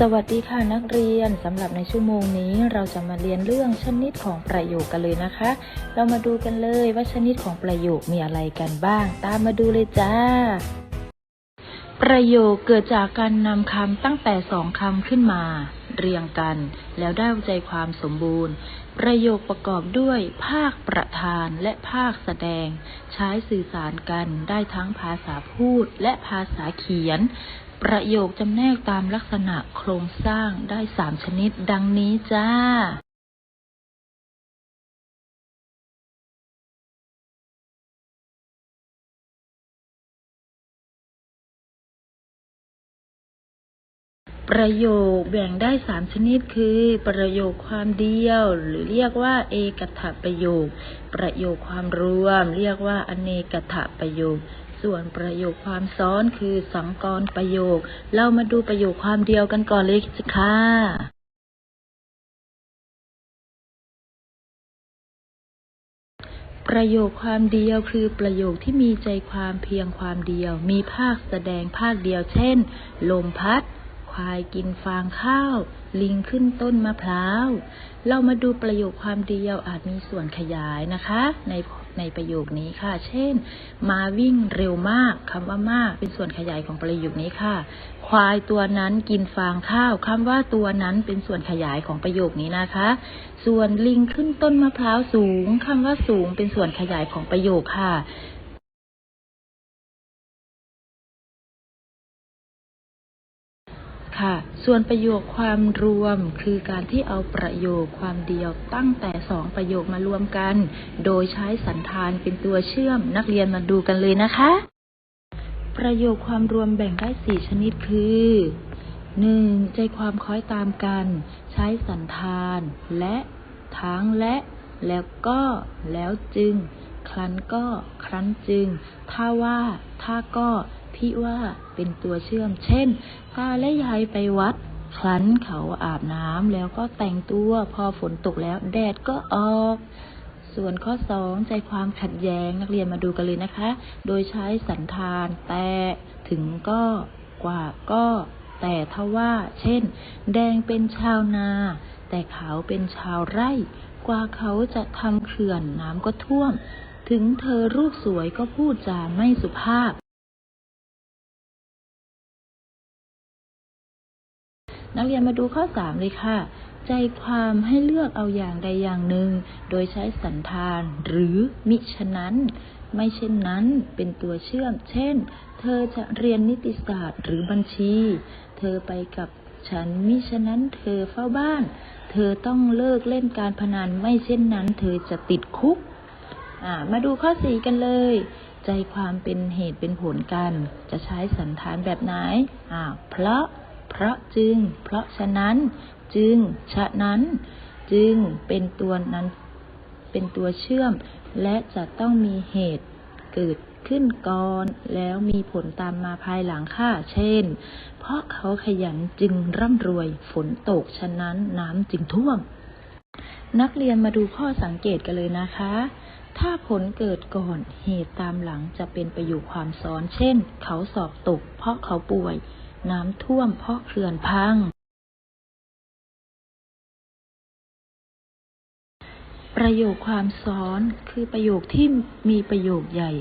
สวัสดีค่ะนักเรียนสำหรับในชั่วโมงนี้เราจะมาเรียนเรื่องชนิดของประโยคกันเลยนะคะ เรามาดูกันเลยว่าชนิดของประโยคมีอะไรกันบ้าง ตามมาดูเลยจ้า ประโยคเกิดจากการนำคำตั้งแต่สองคำขึ้นมา เรียงกัน แล้วได้ใจความสมบูรณ์ ประโยคประกอบด้วยภาคประธานและภาคแสดง ใช้สื่อสารกันได้ทั้งภาษาพูดและภาษาเขียน ประโยคจำแนกตามลักษณะโครงสร้างได้สามชนิดดังนี้จ้า ประโยคแบ่งได้สามชนิดคือ ประโยคความเดียว หรือเรียกว่า เอกถประโยค ประโยคความรวม เรียกว่าอเนกถประโยค ส่วนประโยคความซ้อนคือสังกรประโยค เรามาดูประโยคความเดียวกันก่อนเลยค่ะประโยคความเดียวคือประโยคที่มีใจความเพียงความเดียว มีภาคแสดงภาคเดียว เช่น ลมพัด ควายกินฟางข้าว ลิงขึ้นต้นมะพร้าว เรามาดูประโยคความเดียวอาจมีส่วนขยายนะคะ ในในประโยคนี้ค่ะ เช่น มาวิ่งเร็วมากคำว่ามาก เป็นส่วนขยายของประโยคนี้ค่ะ ควายตัวนั้นกินฟางข้าวคำว่าตัวนั้นเป็นส่วนขยายของประโยคนี้นะคะ ส่วนลิงขึ้นต้นมะพร้าวสูงคำว่าสูงเป็นส่วนขยายของประโยคค่ะ ค่ะ ส่วนประโยคความรวมคือการที่เอาประโยคความเดียวตั้งแต่สองประโยคมารวมกัน โดยใช้สันธานเป็นตัวเชื่อมนักเรียนมาดูกันเลยนะคะ ประโยคความรวมแบ่งได้สี่ชนิดคือหนึ่งใจความคล้อยตามกัน ใช้สันธาน และทั้งและ แล้วก็ แล้วจึง ครั้นก็ ครั้นจึง ถ้าว่า ถ้าก็ พี่ว่าเป็นตัวเชื่อม เช่นตาและยายไปวัดครั้นเขาอาบน้ำแล้วก็แต่งตัว พอฝนตกแล้วแดดก็ออก ส่วนข้อสองใจความขัดแย้งนักเรียนมาดูกันเลยนะคะ โดยใช้สันธานแต่ถึงก็กว่าก็แต่ถ้าว่า เช่น แดงเป็นชาวนา แต่เขาเป็นชาวไร่ กว่าเขาจะทำเขื่อนน้ำก็ท่วม ถึงเธอรูปสวยก็พูดจาไม่สุภาพ นักเรียนมาดูข้อสามเลยค่ะ ใจความให้เลือกเอาอย่างใดอย่างหนึ่ง โดยใช้สันธานหรือมิฉะนั้น ไม่เช่นนั้นเป็นตัวเชื่อม เช่น เธอจะเรียนนิติศาสตร์หรือบัญชี เธอไปกับฉันมิฉะนั้นเธอเฝ้าบ้าน เธอต้องเลิกเล่นการพนันไม่เช่นนั้น เธอจะติดคุก มาดูข้อสี่กันเลย ใจความเป็นเหตุเป็นผลกัน จะใช้สันธานแบบไหน เพราะ เพราะจึง เพราะฉะนั้น จึง ฉะนั้น จึงเป็นตัวนั้น เป็นตัวเชื่อม และจะต้องมีเหตุเกิดขึ้นก่อน แล้วมีผลตามมาภายหลังค่ะ เช่น เพราะเขาขยันจึงร่ำรวย ฝนตกฉะนั้นน้ำจึงท่วม นักเรียนมาดูข้อสังเกตกันเลยนะคะ ถ้าผลเกิดก่อนเหตุตามหลังจะเป็นประโยคความซ้อน เช่น เขาสอบตก เพราะเขาป่วย น้ำท่วมเพราะเขื่อนพัง ประโยคความซ้อนคือประโยคที่มีประโยคใหญ่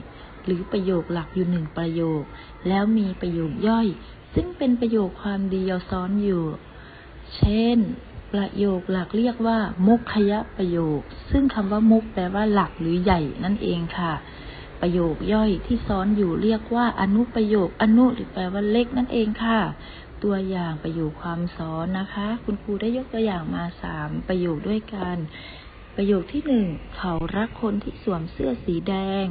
หรือประโยคหลักอยู่หนึ่งประโยค แล้วมีประโยคย่อย ซึ่งเป็นประโยคความเดียวซ้อนอยู่ เช่นประโยคหลักเรียกว่า มุขคยประโยค ซึ่งคำว่ามุกแปลว่าหลักหรือใหญ่นั่นเองค่ะ ประโยคย่อยที่ซ้อนอยู่เรียกว่าอนุประโยค อนุหรือแปลว่าเล็กนั่นเองค่ะ ตัวอย่างประโยคความซ้อนนะคะ คุณครูได้ยกตัวอย่างมาสามประโยคด้วยกัน ประโยคที่หนึ่งเขารักคนที่สวมเสื้อสีแดง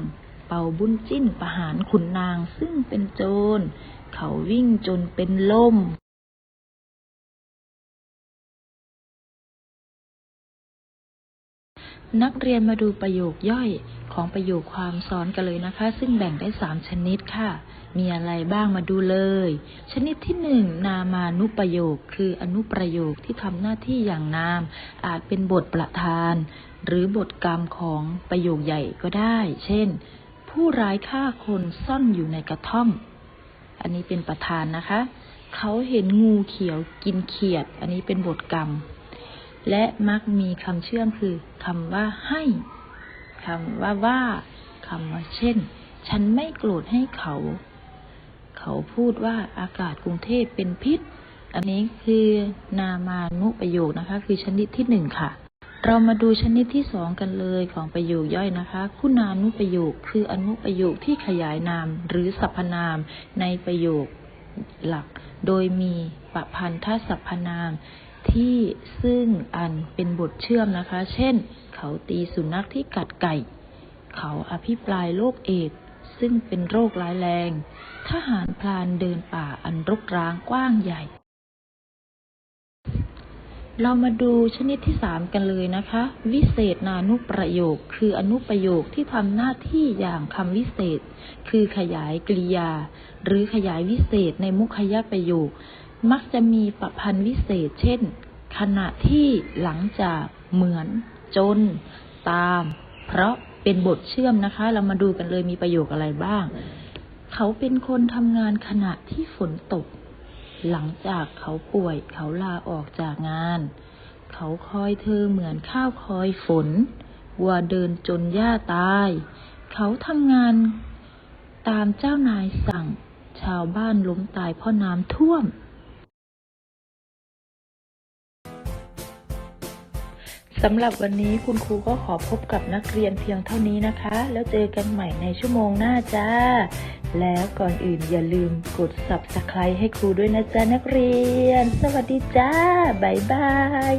เป่าบุญจิ้นประหารขุนนางซึ่งเป็นโจร เขาวิ่งจนเป็นลมนักเรียนมาดูประโยคย่อย ของประโยคความซ้อนกันเลยนะคะ ซึ่งแบ่งได้สามชนิดค่ะ มีอะไรบ้างมาดูเลย ชนิดที่หนึ่งนามานุประโยค คืออนุประโยคที่ทำหน้าที่อย่างนาม อาจเป็นบทประธาน หรือบทกรรมของประโยคใหญ่ก็ได้ เช่น ผู้ร้ายฆ่าคนซ่อนอยู่ในกระท่อม อันนี้เป็นประธานนะคะ เขาเห็นงูเขียวกินเขียด อันนี้เป็นบทกรรม และมักมีคำเชื่อมคือคำว่าให้ คำว่าว่าคำว่าเช่น ฉันไม่โกรธให้เขา เขาพูดว่าอากาศกรุงเทพเป็นพิษ อันนี้คือนามานุประโยคนะคะ คือชนิดที่หนึ่งค่ะ เรามาดูชนิดที่สองกันเลยของประโยคย่อยนะคะ คุณานุประโยคคืออนุประโยคที่ขยายนาม หรือสรรพนามในประโยคหลัก โดยมีประพันธสรรพนาม ที่ซึ่งอันเป็นบทเชื่อมนะคะ เช่น เขาตีสุนัขที่กัดไก่ เขาอภิปรายโรคเอดซึ่งเป็นโรคร้ายแรง ทหารพลานเดินป่าอันรกร้างกว้างใหญ่ เรามาดูชนิดที่สามกันเลยนะคะ วิเศษนานุประโยค คืออนุประโยคที่ทำหน้าที่อย่างคำวิเศษ คือขยายกริยา หรือขยายวิเศษในมุขยประโยค มักจะมีประพันธ์วิเศษเช่น ขณะที่หลังจากเหมือน จน ตาม เพราะเป็นบทเชื่อมนะคะ เรามาดูกันเลยมีประโยคอะไรบ้าง เขาเป็นคนทำงานขณะที่ฝนตก หลังจากเขาป่วยเขาลาออกจากงาน เขาคอยเธอเหมือนข้าวคอยฝนวัวเดินจนหญ้าตาย เขาทำงานตามเจ้านายสั่ง ชาวบ้านล้มตายเพราะน้ำท่วม สำหรับวันนี้คุณครูก็ขอพบกับนักเรียนเพียงเท่านี้นะคะ แล้วเจอกันใหม่ในชั่วโมงหน้าจ้า แล้วก่อนอื่นอย่าลืมกด subscribe ให้ครูด้วยนะจ๊ะนักเรียน สวัสดีจ้า บ๊ายบาย